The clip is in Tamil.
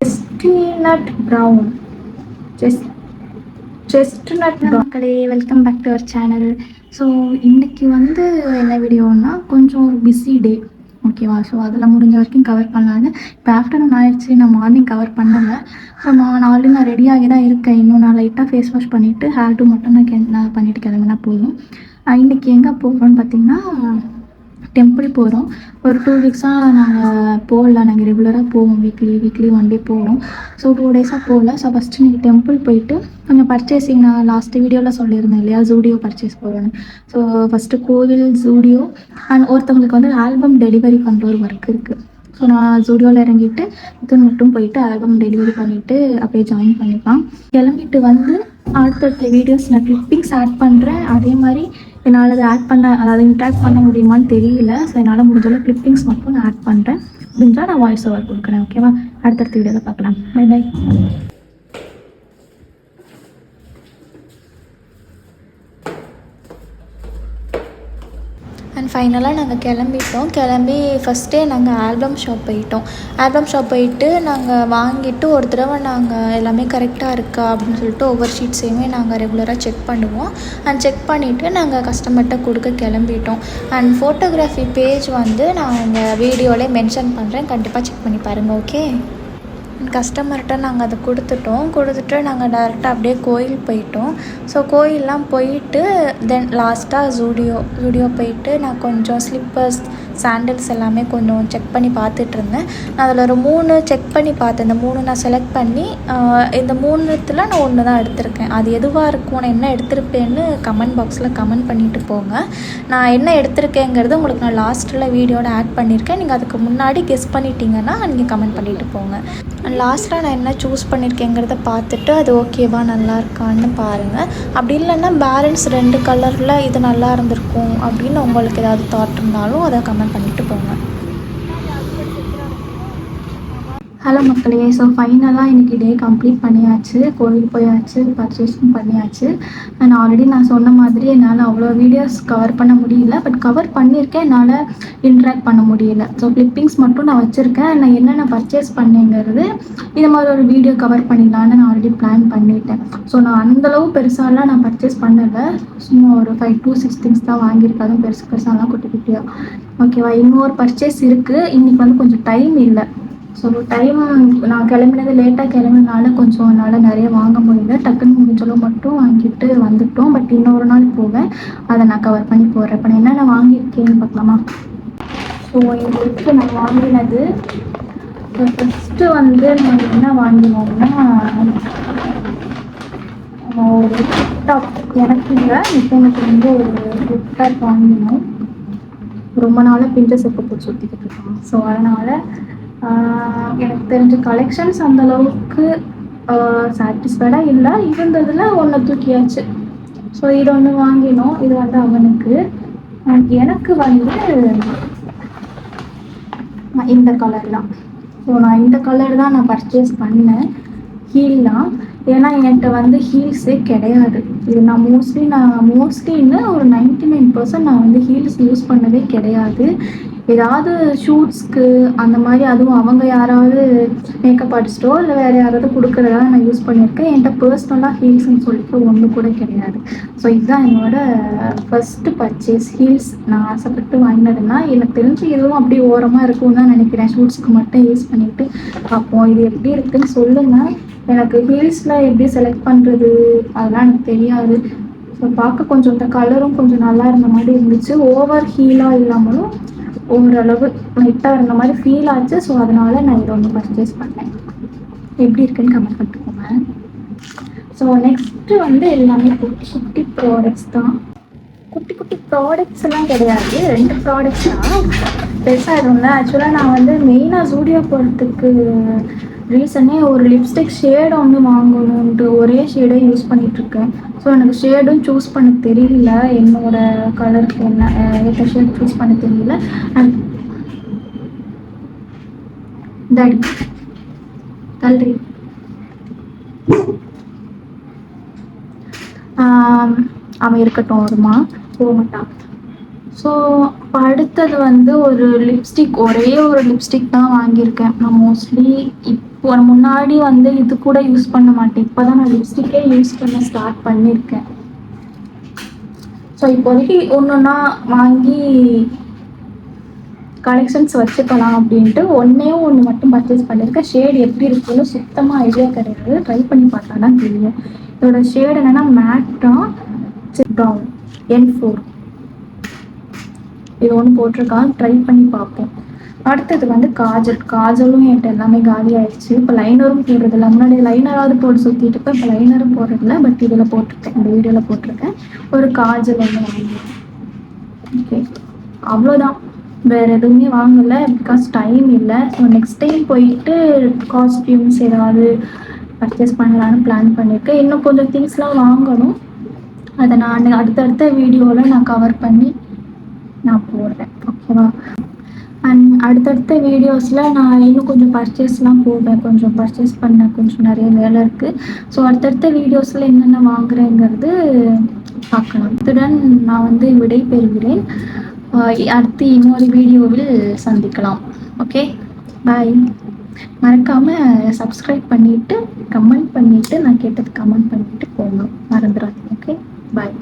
செஸ்ட்நட் ப்ரௌன் செஸ் செஸ்ட்நட் மக்களே welcome back to our channel so இன்னைக்கு வந்து என்ன வீடியோன்னா கொஞ்சம் ஒரு பிஸி டே ஓகேவா ஸோ அதெல்லாம் முடிஞ்ச வரைக்கும் கவர் பண்ணலான்னு இப்போ ஆஃப்டர்நூன் ஆயிடுச்சு நான் மார்னிங் கவர் பண்ணலை. ஸோ நான் ஆல்ரெடி நான் ரெடியாகி தான் இருக்கேன். இன்னும் நான் லைட்டாக ஃபேஸ் வாஷ் பண்ணிவிட்டு ஹேர் டூ மட்டும் நான் கே நான் பண்ணிட்டு கிளம்பினா போதும். இன்றைக்கி இன்னைக்கு எங்கே போகிறோன்னு பார்த்தீங்கன்னா டெம்பிள் போகிறோம் ஒரு டூ வீக்ஸாக நாங்கள் போகல. நாங்கள் ரெகுலராக போவோம் வீக்லி வீக்லி ஒன் டே போகிறோம் ஸோ டூ டேஸாக போகல. ஸோ ஃபஸ்ட்டு நீங்கள் டெம்பிள் போயிட்டு கொஞ்சம் பர்ச்சேசிங் நான் லாஸ்ட் வீடியோவில் சொல்லியிருந்தேன் இல்லையா? ஜூடியோ பர்ச்சேஸ் போகிறேன்னு ஸோ ஃபஸ்ட்டு கோவில் ஜூடியோ அண்ட் ஒருத்தவங்களுக்கு வந்து ஆல்பம் டெலிவரி பண்ணுற ஒரு ஒர்க் இருக்குது ஸோ நான் ஜூடியோவில் இறங்கிட்டு இது மட்டும் போயிட்டு ஆல்பம் டெலிவரி பண்ணிவிட்டு அப்படியே ஜாயின் பண்ணிப்பான் கிளம்பிட்டு வந்து அடுத்தடுத்த வீடியோஸ் நான் கிளிப்பிங்ஸ் ஆட் பண்ணுறேன் அதே மாதிரி என்னால் அதை ஆட் பண்ண அதாவது இன்ட்ராக்ட் பண்ண முடியுமான்னு தெரியல. ஸோ என்னால் முடிஞ்சளவு கிளிப்பிங்ஸ் மட்டும் நான் ஆட் பண்ணுறேன் முடிஞ்சால் நான் வாய்ஸ் ஓவர் கொடுக்குறேன் ஓகேவா அடுத்தடுத்த வீடியோவில் பார்க்கலாம். பை பை அண்ட் ஃபைனலாக நாங்கள் கிளம்பிட்டோம். கிளம்பி ஃபஸ்ட்டே நாங்கள் ஆல்பம் ஷாப் போயிட்டோம். ஆல்பம் ஷாப் போயிட்டு நாங்கள் வாங்கிட்டு ஒரு தடவை நாங்கள் எல்லாமே கரெக்டாக இருக்கா அப்படின்னு சொல்லிட்டு ஒவ்வொரு ஷீட்ஸையுமே நாங்கள் ரெகுலராக செக் பண்ணுவோம். அண்ட் செக் பண்ணிவிட்டு நாங்கள் கஸ்டமர்கிட்ட கொடுக்க கிளம்பிட்டோம். அண்ட் ஃபோட்டோகிராஃபி பேஜ் வந்து நான் இந்த வீடியோவிலே மென்ஷன் பண்ணுறேன் கண்டிப்பாக செக் பண்ணி பாருங்கள் ஓகே கஸ்டமர்கிட்ட நாங்கள் அதை கொடுத்துட்டோம். கொடுத்துட்டு நாங்கள் டேரெக்டாக அப்படியே கோயில் போயிட்டோம். ஸோ கோயிலெலாம் போயிட்டு தென் லாஸ்ட்டாக ஜூடியோ ஜூடியோ போயிட்டு நான் கொஞ்சம் ஸ்லிப்பர்ஸ் சாண்டில்ஸ் எல்லாமே கொஞ்சம் செக் பண்ணி பார்த்துட்டு இருந்தேன் நான் அதில் ஒரு மூணு செக் பண்ணி பார்த்தேன். இந்த மூணு நான் செலக்ட் பண்ணி இந்த மூணுத்தில் நான் ஒன்று தான் எடுத்திருக்கேன். அது எதுவாக இருக்கும் நான் என்ன எடுத்திருப்பேன்னு கமெண்ட் பாக்ஸில் கமெண்ட் பண்ணிட்டு போங்க. நான் என்ன எடுத்திருக்கேங்கிறது உங்களுக்கு நான் லாஸ்ட்டில் வீடியோட ஆட் பண்ணியிருக்கேன் நீங்கள் அதுக்கு முன்னாடி கெஸ் பண்ணிட்டீங்கன்னா நீங்கள் கமெண்ட் பண்ணிட்டு போங்க. லாஸ்ட்டாக நான் என்ன சூஸ் பண்ணியிருக்கேங்கிறத பார்த்துட்டு அது ஓகேவா நல்லா இருக்கான்னு பாருங்கள் அப்படி இல்லைன்னா பேலன்ஸ் ரெண்டு கலரில் இது நல்லா இருந்திருக்கும் அப்படின்னு உங்களுக்கு ஏதாவது தாட் இருந்தாலும் அதை கமெண்ட் பண்ணிட்டு போங்க. ஹலோ மக்களே ஸோ ஃபைனலாக இன்னைக்கு டே கம்ப்ளீட் பண்ணியாச்சு. கோவில் போயாச்சு பர்ச்சேஸும் பண்ணியாச்சு. அண்ட் ஆல்ரெடி நான் சொன்ன மாதிரி என்னால் அவ்வளோ வீடியோஸ் கவர் பண்ண முடியல. பட் கவர் பண்ணியிருக்கேன். என்னால் இன்ட்ராக்ட் பண்ண முடியல. ஸோ கிளிப்பிங்ஸ் மட்டும் நான் வச்சுருக்கேன். நான் என்னென்ன பர்ச்சேஸ் பண்ணேங்கிறது இது மாதிரி ஒரு வீடியோ கவர் பண்ணிடலான்னு நான் ஆல்ரெடி பிளான் பண்ணிட்டேன். ஸோ நான் அந்தளவு பெருசாலாம் நான் பர்ச்சேஸ் பண்ணலை. சும்மா ஒரு ஃபைவ் டூ சிக்ஸ் திங்ஸ் தான் வாங்கியிருக்கேன். அதுவும் பெருசு பெருசாலாம் குட்டி குட்டியாக ஓகேவா இன்னொரு பர்ச்சேஸ் இருக்குது இன்றைக்கி வந்து கொஞ்சம் டைம் இல்லை. ஸோ டைம் நான் கிளம்பினது லேட்டாக கிளம்பினால கொஞ்சம் என்னால் நிறைய வாங்க முடியல. டக்குன்னு முடிஞ்சளவு மட்டும் வாங்கிட்டு வந்துட்டோம். பட் இன்னொரு நாள் போவேன். அதை நான் கவர் பண்ணி போடுறேன். இப்போ நான் என்னென்ன வாங்கியிருக்கேன்னு பார்க்கலாமா? ஸோ எங்களுக்கு நான் வாங்கினது ஃபஸ்ட்டு வந்து நான் என்ன வாங்கினோம்னா ஆஹ் ஒரு டாப் எனக்கு இல்லை. இப்போ எனக்கு வந்து ஒரு ஃப்ளிப்கார்ட் வாங்கினோம். ரொம்ப நாளாக பிஞ்ச செப்பு போட்டு சுற்றிக்கிட்டு இருக்கோம். ஸோ அதனால் எனக்கு தெரிஞ்ச கலெக்ஷன்ஸ் அந்த அளவுக்கு சாட்டிஸ்ஃபைடாக இல்லை. இருந்ததில் ஒன்று தூக்கியாச்சு. ஸோ இது ஒன்று வாங்கினோம். இது வந்து அவனுக்கு. எனக்கு வந்து இந்த கலர் தான். ஸோ நான் இந்த கலர் தான் நான் பர்ச்சேஸ் பண்ணேன். ஹீல்லாம் ஏன்னா என்கிட்ட வந்து ஹீல்ஸே கிடையாது. இது நான் மோஸ்ட்லி நான் மோஸ்ட்லின்னு ஒரு நைன்டி நைன் பர்சன்ட் நான் வந்து ஹீல்ஸ் யூஸ் பண்ணவே கிடையாது. ஏதாவது ஷூட்ஸ்க்கு அந்த மாதிரி அதுவும் அவங்க யாராவது மேக்கப் அடிச்சிட்டோ இல்லை வேறு யாராவது கொடுக்குறதா நான் யூஸ் பண்ணியிருக்கேன். என்கிட்ட பர்சனலாக ஹீல்ஸ்னு சொல்லிட்டு ஒன்று கூட கிடையாது. ஸோ இதுதான் என்னோட ஃபஸ்ட்டு பர்ச்சேஸ் ஹீல்ஸ் நான் ஆசைப்பட்டு வாங்கினதுன்னா எனக்கு தெரிஞ்சு இதுவும் அப்படியே ஓரமாக இருக்கும்னு தான் நினைக்கிறேன். ஷூட்ஸ்க்கு மட்டும் யூஸ் பண்ணிட்டு பார்ப்போம் இது எப்படி இருக்குன்னு சொல்லுங்கள் எனக்கு ஹீல்ஸில் எப்படி செலக்ட் பண்ணுறது அதெல்லாம் எனக்கு தெரியாது. ஸோ பார்க்க கொஞ்சம் இந்த கலரும் கொஞ்சம் நல்லா இருந்த மாதிரி இருந்துச்சு. ஓவர் ஹீலாக இல்லாமலும் ஓரளவு லைட்டாக இருந்த மாதிரி ஃபீல் ஆச்சு. ஸோ அதனால நான் இதை ஒன்று பர்ச்சேஸ் பண்ணேன். எப்படி இருக்குன்னு கமெண்ட் பண்ணிக்கோங்க. ஸோ நெக்ஸ்ட்டு வந்து எல்லாமே குட்டி குட்டி ப்ராடக்ட்ஸ் தான். குட்டி குட்டி ப்ராடக்ட்ஸ் எல்லாம் கிடையாது. ரெண்டு ப்ராடக்ட்ஸ் தான். பெருசாக எதுவும் இல்லை. ஆக்சுவலாக நான் வந்து மெயினாக ஜூடியோ போகிறதுக்கு ரீசனே ஒரு லிப்ஸ்டிக் ஷேட் ஒன்று வாங்கணுன்ட்டு ஒரே ஷேடை யூஸ் பண்ணிகிட்ருக்கேன் ஸோ எனக்கு ஷேடும் சூஸ் பண்ண தெரியல. என்னோட கலருக்கு என்ன ஏற்ற ஷேட் சூஸ் பண்ண தெரியல. அண்ட் தள்ளி அவன் இருக்கட்டும் வருமா போக மாட்டான் ஸோ அடுத்தது வந்து ஒரு லிப்ஸ்டிக் ஒரே ஒரு லிப்ஸ்டிக் தான் வாங்கியிருக்கேன். நான் மோஸ்ட்லி இப்போ முன்னாடி வந்து இது கூட யூஸ் பண்ண மாட்டேன். இப்போ தான் நான் லிப்ஸ்டிக்கே யூஸ் பண்ண ஸ்டார்ட் பண்ணியிருக்கேன். ஸோ இப்போதைக்கு ஒன்று ஒன்றா வாங்கி கலெக்ஷன்ஸ் வச்சுக்கலாம் அப்படின்ட்டு ஒன்றே ஒன்று மட்டும் பர்ச்சேஸ் பண்ணியிருக்கேன். ஷேடு எப்படி இருக்குன்னு சுத்தமாக ஐடியா கிடையாது. ட்ரை பண்ணி பார்த்தா தான் தெரியும். இதோட ஷேடு என்னென்னா மேட்டா ப்ரௌன் என் ஃபோர் இது ஒன்று போட்டிருக்கான். ட்ரை பண்ணி பார்ப்போம். அடுத்தது வந்து காஜல். காஜலும் என்கிட்ட எல்லாமே காலி ஆயிடுச்சு. இப்போ லைனரும் போடுறதில்ல முன்னாடி லைனராவது போட்டு சுற்றிட்டு இப்போ இப்போ லைனரும் போடுறதில்ல பட் இதில் போட்டிருக்கேன். இந்த வீடியோவில் போட்டிருக்கேன். ஒரு காஜல் ஒன்று வாங்கினேன். ஓகே அவ்வளோதான் வேறு எதுவுமே வாங்கலை. பிகாஸ் டைம் இல்லை. ஸோ நெக்ஸ்ட் டைம் போயிட்டு காஸ்டியூம்ஸ் ஏதாவது பர்ச்சேஸ் பண்ணலான்னு பிளான் பண்ணியிருக்கேன் இன்னும் கொஞ்சம் திங்ஸ்லாம் வாங்கணும். அதை நான் அடுத்தடுத்த வீடியோவில் நான் கவர் பண்ணி நான் போடுறேன் ஓகேவா அண்ட் அடுத்தடுத்த வீடியோஸில் நான் இன்னும் கொஞ்சம் பர்ச்சேஸ்லாம் போடுவேன் கொஞ்சம் பர்ச்சேஸ் பண்ண கொஞ்சம் நிறைய வேலை இருக்குது ஸோ அடுத்தடுத்த வீடியோஸில் என்னென்ன வாங்குறேங்கிறது பார்க்கலாம். இத்துடன் நான் வந்து விடை பெறுகிறேன். அடுத்து இன்னொரு வீடியோவில் சந்திக்கலாம் ஓகே பாய் மறக்காமல் சப்ஸ்கிரைப் பண்ணிவிட்டு கமெண்ட் பண்ணிவிட்டு நான் கேட்டது கமெண்ட் பண்ணிவிட்டு போகணும் மறந்துடாதீங்க ஓகே பாய்